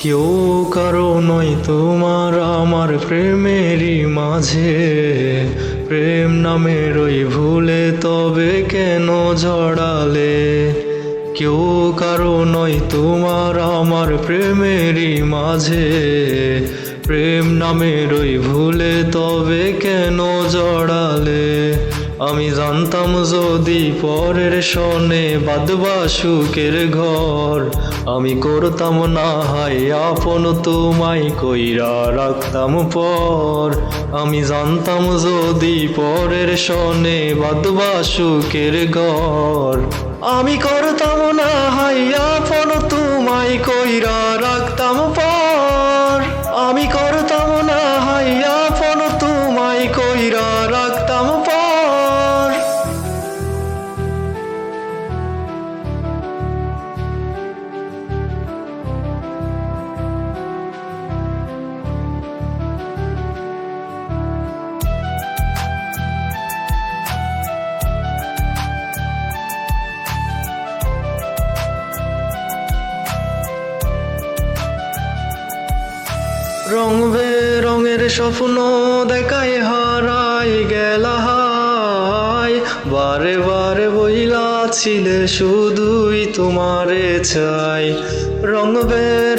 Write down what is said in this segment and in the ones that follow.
কেউ কারও নয় তোমার আমার প্রেমেরই মাঝে। প্রেম নামের ওই ভুলে তবে কেন জড়ালে কেউ কারও নয় তোমার আমার প্রেমেরই মাঝে। প্রেম নামের ওই ভুলে তবে কেন জড়ালে আমি জানতাম যদি পরের সনে বাদবা সুখের ঘর, আমি করতাম না হাই আপন তোমায় কইরা রাখতাম পর। আমি জানতাম যদি পরের সনে বাদবা সুখের ঘর, আমি করতাম না হাই আপন তোমায় কইরা রং রঙের স্বপ্ন দেখাই হারাই গেলাহাই। বারে বারে বইলা ছিলে শুধুই তোমারে চাই। রং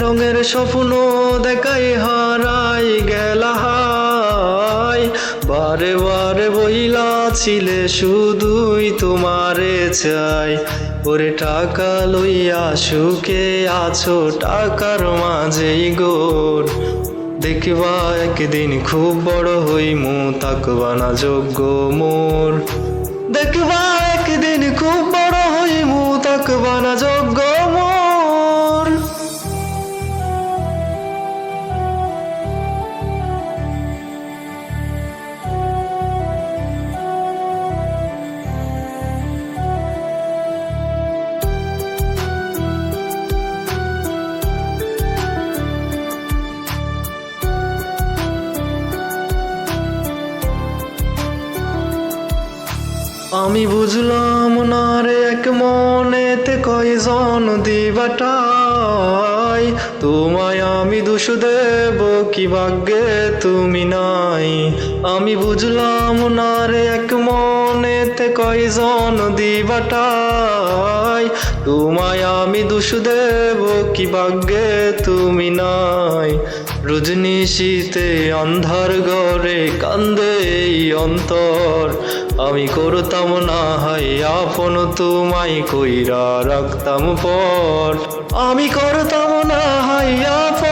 রঙের স্বপ্ন দেখাই হারাই গেলাহাই। বারে বারে বইলা ছিলে শুধুই তোমারে চাই। ওরে টাকা লইয়া সুখে আছো, টাকার মাঝেই গোর। দেখবা একদিন খুব বড় হইমু তাকবা না যোগ্য মোর। দেখবা একদিন খুব বড় হইমু তাকবা না যোগ্য আমি বুঝলাম না রে এক মনেতে কয়জন দিবাটাই। তোমায় আমি দোষ দেব কি ভাগ্যে তুমি নাই। আমি বুঝলাম না রে এক মনেতে কয়জন দিবাটাই। তোমায় আমি দোষ দেব, কি ভাগ্যে তুমি নাই। রজনী শীতে অন্ধার ঘরে কান্দে অন্তর। আমি করতাম না হাই আপন তোমায় কইরা রাখতাম পর আমি করতাম না হাই আপন